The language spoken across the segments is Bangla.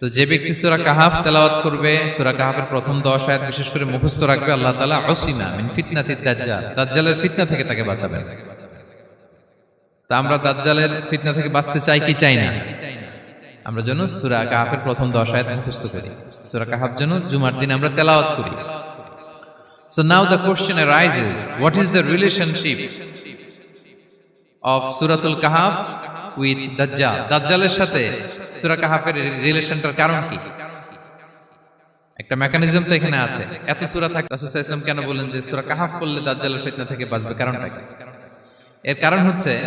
তো যে ব্যক্তি সুরা কাহাফ তেলাওয়াত করবে সুরা কাহাফের প্রথম দশ আয়াত বিশেষ করে মুখস্থ রাখবে আল্লাহ তালা অসিমা মিন ফিতনাতি দাজ্জাল দাজ্জালের ফিতনা থেকে তাকে বাঁচাবেন। তা আমরা দাজ্জালের ফিতনা থেকে বাঁচতে চাই কি চাই না? আমরা যেন সুরা কাহাফের প্রথম দশ আয়াত মুখস্থ করি। সুরা কাহাফ যেন জুমার দিন আমরা তেলাওয়াত করি। So now the question arises, what is the relationship of Suratul Kahf with Dajjal? দাজ্জালের সাথে সূরা কাহাফের রিলেশনটার কারণ কি? একটা মেকানিজম তো এখানে আছে। এত সূরা থাকে কেন বলেন যে সূরা কাহাফ দাজ্জালের ফিতনা থেকে বাঁচবে? কারণটা কি? এর কারণ হচ্ছে,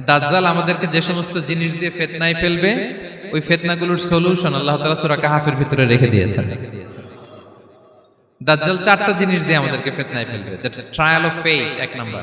দাজ্জাল আমাদেরকে যে সমস্ত জিনিস দিয়ে ফিতনায় ফেলবে, ওই ফিতনাগুলোর সলিউশন আল্লাহ তাআলা সূরা কাহাফের ভিতরে রেখে দিয়েছেন। দাজ্জাল চারটা জিনিস দিয়ে আমাদেরকে ফিতনায় ফেলবে। ট্রায়াল অফ ফেইথ এক নাম্বার।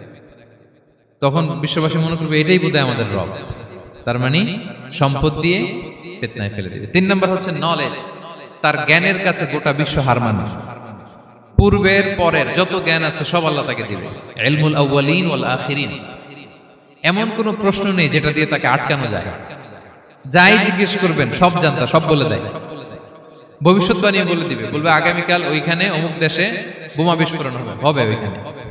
তখন বিশ্ববাসী মনে করবে এটাই বোধহয় আমাদের রব। তার মানে সম্পদ দিয়ে ফেতনায় ফেলে দেবে। তিন নম্বর হচ্ছে নলেজ তার জ্ঞানের কাছে গোটা বিশ্ব হার মানে। পূর্বের পরের যত জ্ঞান আছে, সব আল্লাহ তাকে দিবে। এলমুল আউয়ালিন ওয়াল আখিরিন। এমন কোন প্রশ্ন নেই যেটা দিয়ে তাকে আটকানো যায়। যাই জিজ্ঞেস করবেন, সব জানতা, সব বলে দেয়। ভবিষ্যৎবাণী বলে দিবে। বলবে, আগামীকাল ওইখানে অমুক দেশে বোমা বিস্ফোরণ হবে। হবে ওইখানে।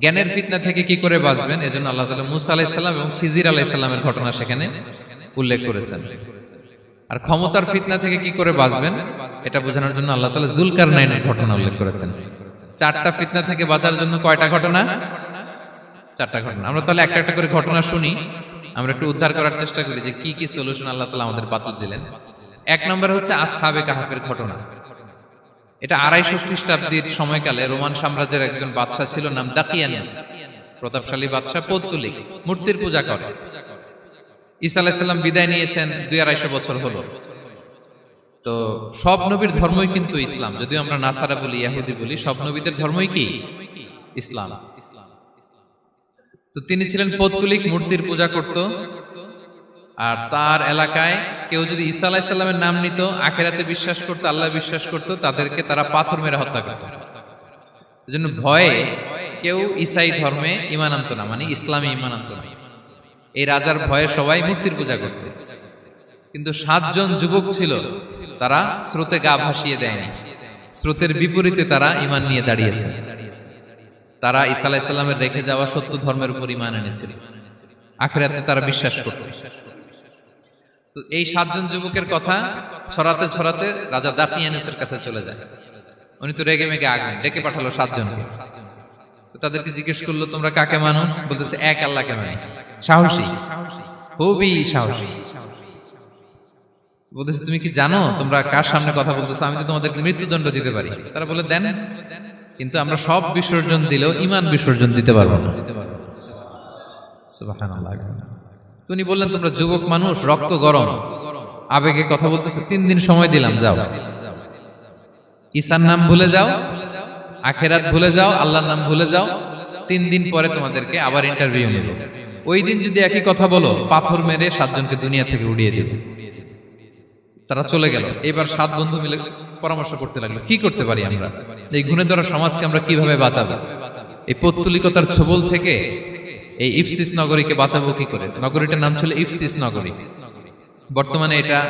জ্ঞানের ফিতনা থেকে কি করে বাঁচবেন? এজন্য আল্লাহ তাআলা মুসা আলাইসাল্লাম এবং খিজির আলাইহিসসালামের ঘটনা সেখানে উল্লেখ করেছেন। আর ক্ষমতার ফিতনা থেকে কি করে বাঁচবেন? এটা বোঝানোর জন্য আল্লাহ তাআলা জুলকার নাইনের ঘটনা উল্লেখ করেছেন। চারটা ফিতনা থেকে বাঁচার জন্য কয়টা ঘটনা? চারটা ঘটনা। আমরা তাহলে একটা একটা করে ঘটনা শুনি। আমরা একটু উদ্ধার করার চেষ্টা করি যে কি কি সলিউশন আল্লাহ তালা আমাদের বাতিল দিলেন। এক নম্বর হচ্ছে আসহাবে কাহাফের ঘটনা। এটা আড়াইশো খ্রিস্টাব্দীর সময়কালে রোমান সাম্রাজ্যের একজন বাদশাহ ছিল নাম দাকিয়ানুস। প্রতাপশালী বাদশাহ পৌত্তলিক, মূর্তির পূজা করে। ঈসা আলাইসাল্লাম বিদায় নিয়েছেন, দুই আড়াইশো বছর হলো। তো সব নবীর ধর্মই কিন্তু ইসলাম। যদিও আমরা নাসারা বলি, ইয়াহুদি বলি, সব নবীদের ধর্মই কি? ইসলাম। তো তিনি ছিলেন পৌত্তলিক, মূর্তির পূজা করত। আর তার এলাকায় কেউ যদি ঈসা আলাইসাল্লামের নাম নিত, আখেরাতে বিশ্বাস করতো, আল্লাহ বিশ্বাস করতো, তাদেরকে তারা পাথর মেরে হত্যা করত। এজন্য ভয়ে কেউ ইসাই ধর্মে ইমান আনত না মানে ইসলামে ইমান আনত না। এই রাজার ভয়ে সবাই মূর্তির পূজা করত। কিন্তু সাতজন যুবক ছিল, তারা স্রোতে গা ভাসিয়ে দেয়নি। স্রোতের বিপরীতে তারা ইমান নিয়ে দাঁড়িয়েছে। তারা ঈসা আলাইসাল্লামের রেখে যাওয়া সত্য ধর্মের উপর ইমান এনেছিল। আখেরাতে তারা বিশ্বাস করত। তো এই সাতজন যুবকের কথা ছড়াতে ছড়াতে রাজা দাফিয়ানুসের কাছে চলে যায়। উনি তো রেগে মেগে আগে ডেকে পাঠালো সাতজনকে। তো তাদেরকে জিজ্ঞেস করল, তোমরা কাকে মানো? বলতেছে, এক আল্লাহকে মানে। সাহসী। খুবই সাহসী। বলতেছে, তুমি কি জানো? তোমরা কার সামনে কথা বলতেছো? আমি তো তোমাদেরকে মৃত্যুদণ্ড দিতে পারি। তারা বলে, দেন, কিন্তু আমরা সব বিসর্জন দিলেও ইমান বিসর্জন দিতে পারব না। সুবহানাল্লাহ। তো উনি বললেন, তোমরা যুবক মানুষ, রক্ত গরম। আবেগে কথা বলতেছো, তিন দিন সময় দিলাম, যাও। ঈসার নাম ভুলে যাও, আখেরাত ভুলে যাও, আল্লাহর নাম ভুলে যাও। তিন দিন পরে তোমাদেরকে আবার ইন্টারভিউ নেব। ওই দিন যদি একই কথা বলো, পাথর মেরে সাতজনকে দুনিয়া থেকে উড়িয়ে দেব। তারা চলে গেল। এবার সাত বন্ধু মিলে পরামর্শ করতে লাগল, কি করতে পারি আমরা? এই গুণে ধরা সমাজকে আমরা কীভাবে বাঁচাবো? এই পৌত্তলিকতার ছবল থেকে এই ইফসিস নগরীকে বাঁচাবো কি করে? নগরীটার নাম ছিল ইফসিস নগরী। বর্তমানে এটা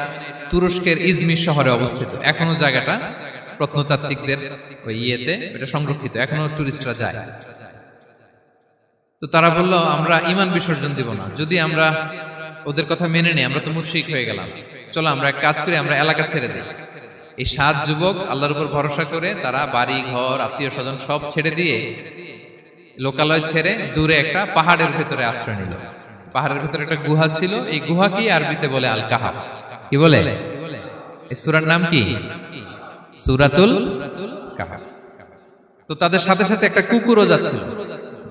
তুরস্কের ইজমির শহরে অবস্থিত। এখনও জায়গাটা প্রত্নতাত্ত্বিকদের ওই ইয়েতে এটা সংরক্ষিত। এখনও টুরিস্টরা যায়। তো তারা বলল, আমরা ইমান বিসর্জন দিব না। যদি আমরা ওদের কথা মেনে নিই, আমরা তো মুশরিক হয়ে গেলাম। চলো আমরা এক কাজ করি, আমরা এলাকা ছেড়ে দিই। এই সাত যুবক আল্লাহর উপর ভরসা করে তারা বাড়ি, ঘর আত্মীয় স্বজন সব ছেড়ে দিয়ে লোকালয় ছেড়ে দূরে একটা পাহাড়ের ভেতরে আশ্রয় নিল। পাহাড়ের ভেতরে একটা গুহা ছিল। এই গুহাকেই আরবিতে বলে আল কাহাফ কি বলে? এই সুরার নাম কি? সুরাতুল কাহাফ। তো তাদের সাথে সাথে একটা কুকুরও যাচ্ছিল।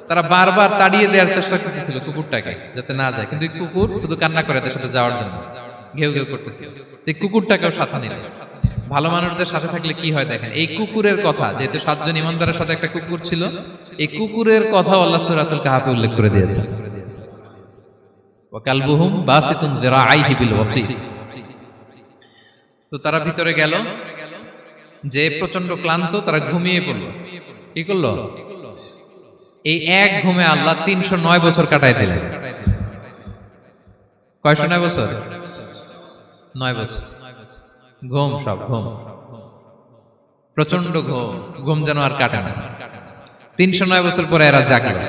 তারা বারবার তাড়িয়ে দেওয়ার চেষ্টা করতেছিল কুকুরটাকে, যাতে না যায়। কিন্তু কুকুর শুধু কান্না করে তাদের সাথে যাওয়ার জন্য। ঘেউ ঘেউ করতেছিল। কুকুরটাকেও সাথে নিল। ভালো মানুষদের সাথে থাকলে কি হয় দেখেন? এই কুকুরের কথা, যেহেতু সাতজন ইমানদারের সাথে একটা কুকুর ছিল, এই কুকুরের কথা আল্লাহ সুরাতুল কাহাফে উল্লেখ করে দিয়েছে। ওয়াকালবুহুম বাসিতুন যিরাআইহি তো তারা ভিতরে গেল, যে প্রচণ্ড ক্লান্ত, তারা ঘুমিয়ে পড়ল। কি করল? এই এক ঘুমে আল্লাহ তিনশো নয় বছর কাটাই দিলেন। কয়শো নয় বছর? নয় বছর। ঘুম সব, ঘুম। প্রচণ্ড ঘুম ঘুম যেন আর কাটে না। তিনশো নয় বছর পরে এরা জাগলো।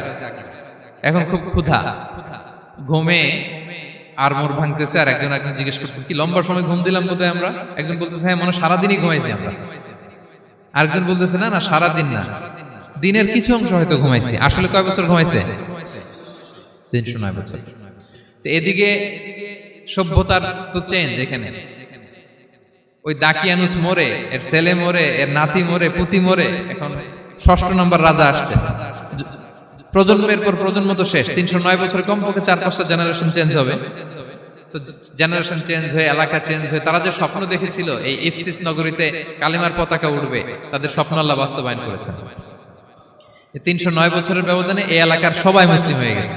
এখন খুব ক্ষুধা। ঘুমে আর মোর ভাঙতেছে আর একজন একজন জিজ্ঞেস করতেছে, কি লম্বা সময় ঘুম দিলাম কোথায় আমরা? একজন বলতেছে হ্যাঁ মনে সারাদিনই ঘুমাইছি আমরা। আরেকজন বলতেছে, না না, সারাদিন না। দিনের কিছু অংশ হয়তো ঘুমাইছি। আসলে কয় বছর ঘুমাইছে? তিনশো নয় বছর। তো এদিকে সভ্যতার তো চেঞ্জ এখানে। ওই দাকিয়ানুস মোরে, এর ছেলে মোরে, এর নাতি মোরে, পুতি মোরে, এখন ষষ্ঠ নম্বর রাজা আসছে। প্রজন্মের পর প্রজন্ম তো শেষ, তিনশো নয় বছর কমপক্ষে চার পাঁচটা জেনারেশন চেঞ্জ হবে। জেনারেশন চেঞ্জ হয়ে, এলাকা চেঞ্জ হয়ে, তারা যে স্বপ্ন দেখেছিল, এই ইফসিস নগরীতে কালিমার পতাকা উঠবে তাদের স্বপ্ন আল্লাহ বাস্তবায়ন করেছে তিনশো নয় বছরের ব্যবধানে এই এলাকার সবাই মুসলিম হয়ে গেছে।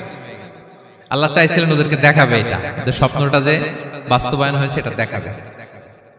আল্লাহ চাইছিলেন ওদেরকে দেখাবে এটা স্বপ্নটা যে বাস্তবায়ন হয়েছে, এটা দেখাবে।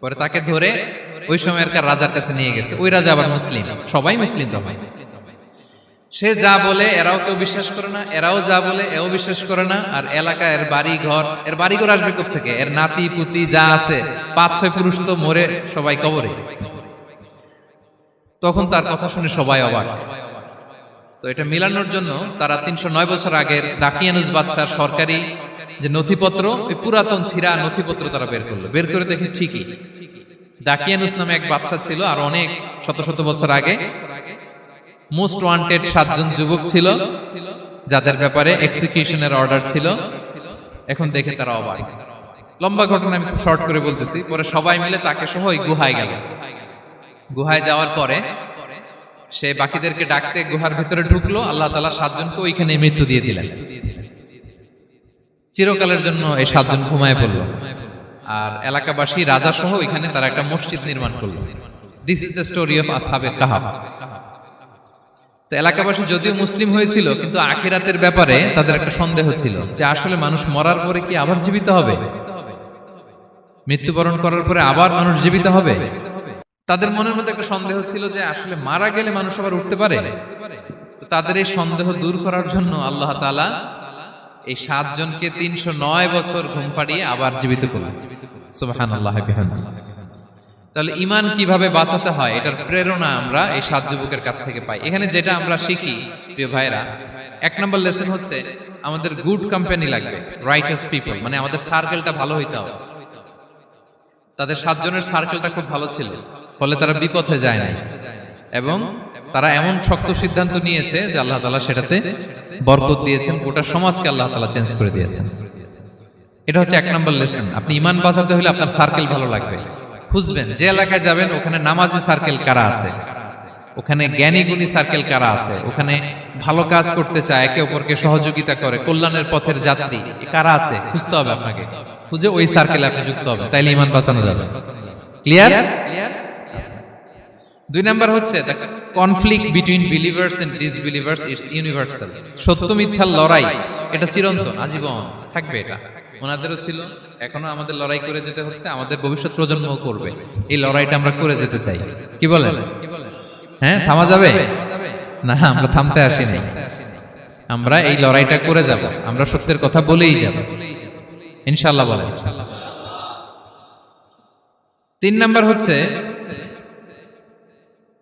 পরে তাকে ধরে ওই সময়কার রাজার কাছে নিয়ে গেছে। ওই রাজা আবার মুসলিম। সবাই মুসলিম তখন। সে যা বলে, এরাও কেউ বিশ্বাস করে না, এরাও যা বলে, এও বিশ্বাস করে না। আর এলাকা এর বাড়ি ঘর এর বাড়ি ঘর আসবে থেকে এর নাতি, পুতি যা আছে, পাঁচ, ছয় পুরুষ তো মরে সবাই কবরে। তখন তার কথা শুনে সবাই অবাক। তো এটা মিলানোর জন্য তারা তিনশো নয় বছর আগের দাকিয়ানুস বাদশার সরকারি যে নথিপত্র, ওই পুরাতন ছিঁড়া নথিপত্র তারা বের করল। বের করে দেখে ঠিকই। দাকিয়ানুস নামে এক বাচ্চা ছিল আর অনেক শত শত বছর আগে মোস্ট ওয়ান্টেড সাতজন যুবক ছিল, যাদের ব্যাপারে এক্সিকিউশনের অর্ডার ছিল। এখন দেখে তারা অবাক। লম্বা ঘটনা আমি শর্ট করে বলতেছি। পরে সবাই মিলে তাকে সহ ওই গুহায় গেল। গুহায় যাওয়ার পরে সে বাকিদেরকে ডাকতে গুহার ভিতরে ঢুকলো, আল্লাহ তালা সাতজনকে ওইখানে মৃত্যু দিয়ে দিলেন। চিরকালের জন্য এই সাতজন ঘুমায় পড়ল। আর এলাকাবাসী রাজা সহ ওইখানে তারা একটা মসজিদ নির্মাণ করল। This is the story of আসহাবের কাহাফ তো এলাকাবাসী যদিও মুসলিম হয়েছিল, কিন্তু আখিরাতের ব্যাপারে তাদের একটা সন্দেহ ছিল যে আসলে মানুষ মরার পরে কি আবার জীবিত হবে? মৃত্যুবরণ করার পরে আবার মানুষ জীবিত হবে? তাদের মনের মধ্যে একটা সন্দেহ ছিল যে আসলে মারা গেলে মানুষ আবার উঠতে পারে। তাদের এই সন্দেহ দূর করার জন্য আল্লাহ তালা এই সাতজনকে তিনশো নয় বছর ঘুম পাড়িয়ে আবার জীবিত করলেন। তাহলে ইমান কীভাবে বাঁচাতে হয়, এটার প্রেরণা আমরা এই সাত যুবকের কাছ থেকে পাই। এখানে যেটা আমরা শিখি, প্রিয় ভাইরা এক নম্বর লেসন হচ্ছে, আমাদের গুড কোম্পানি লাগবে রাইটার্স পিপল মানে আমাদের সার্কেলটা ভালো হইতে হবে। তাদের সাতজনের সার্কেলটা খুব ভালো ছিল, ফলে তারা বিপথে যায় নাই। এবং তারা এমন শক্ত সিদ্ধান্ত নিয়েছে যে আল্লাহ তালা সেটাতে বরকত দিয়েছেন, গোটা সমাজকে আল্লাহ তালা চেঞ্জ করে দিয়েছেন। এটা হচ্ছে এক নম্বর লেসন আপনি ইমান বাঁচাতে হলে আপনার সার্কেল ভালো লাগবে। খুঁজবেন যে এলাকায় যাবেন, ওখানে নামাজি সার্কেল কারা আছে? ওখানে জ্ঞানী গুণী সার্কেল কারা আছে? ওখানে ভালো কাজ করতে চায়, একে অপরকে সহযোগিতা করে, কল্যাণের পথের যাত্রী কারা আছে? খুঁজতে হবে আপনাকে। খুঁজে ওই সার্কেলে আপনি যুক্ত হবে তাইলে ইমান বাঁচানো যাবে। ক্লিয়ার দুই নাম্বার হচ্ছে conflict between believers and disbelievers it's universal সত্য মিথ্যার লড়াই, এটা চিরন্তন, আজীবন থাকবে এটা। ওনাদেরও ছিল, এখনও আমাদের লড়াই করে যেতে হচ্ছে, আমাদের ভবিষ্যৎ প্রজন্মও করবে। এই লড়াইটা আমরা করে যেতে চাই। কি বলেন? হ্যাঁ থামা যাবে? না, আমরা থামতে আসিনি। আমরা এই লড়াইটা করে যাব, আমরা সত্যের কথা বলেই যাব। ইনশাল্লাহ বলেন তিন নাম্বার হচ্ছে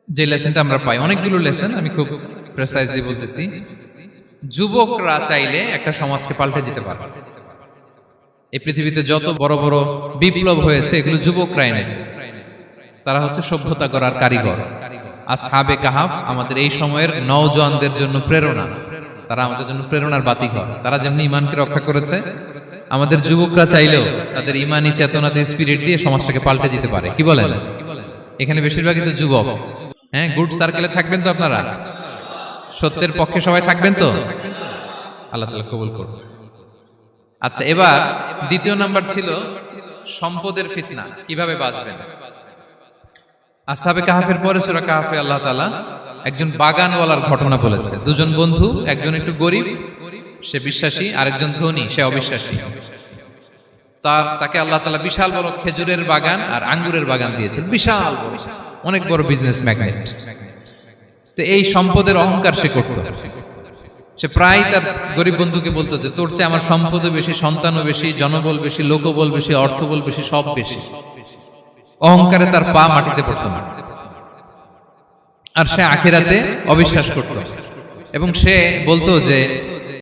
যে লেসনটা আমরা পাই। অনেকগুলো লেসন আমি খুব প্রেসাইজলি বলতেছি। যুবকরা চাইলে একটা সমাজকে পাল্টে দিতে পারে। এই পৃথিবীতে যত বড় বড় বিপ্লব হয়েছে, এগুলো যুবকরা এনেছে। তারা হচ্ছে সভ্যতা করার কারিগর। আসহাবে কাহাফ আমাদের এই সময়ের নওজোয়ানদের জন্য প্রেরণা। তারা আমাদের জন্য প্রেরণার বাতিঘর। তারা যেমনি ইমানকে রক্ষা করেছে আমাদের যুবকরা চাইলেও তাদের ইমানি চেতনা দিয়ে স্পিরিট দিয়ে সমাজটাকে পাল্টে দিতে পারে। কি বলেন? এখানে বেশিরভাগই তো যুবক। হ্যাঁ গুড সার্কেলে থাকবেন তো আপনারা? সত্যের পক্ষে সবাই থাকবেন তো? আল্লাহ তালা কবুল করুন আচ্ছা এবার দ্বিতীয় নাম্বার ছিল সম্পদের ফিতনা। কীভাবে বাঁচবেন? আসাবে কাহাফের পরে সুরা কাহাফে আল্লাহ তালা একজন বাগানওয়ালার ঘটনা বলেছে। দুজন বন্ধু একজন একটু গরিব সে বিশ্বাসী, আরেকজন ধনী, সে অবিশ্বাসী। তার, তাকে আল্লাহ তালা বিশাল বড় খেজুরের বাগান আর আঙ্গুরের বাগান দিয়েছেন। বিশাল অনেক বড় বিজনেস ম্যাগনেট তো এই সম্পদের অহংকার সে করত। সে প্রায় তার গরিব বন্ধুকে বলতো যে, তোর চেয়ে আমার সম্পদও বেশি, সন্তানও বেশি, জনবল বেশি, লোকবল বেশি, অর্থবল বেশি, সব বেশি। অহংকারে তার পা মাটিতে পড়তো না। আর সে আখেরাতে অবিশ্বাস করত। এবং সে বলতো যে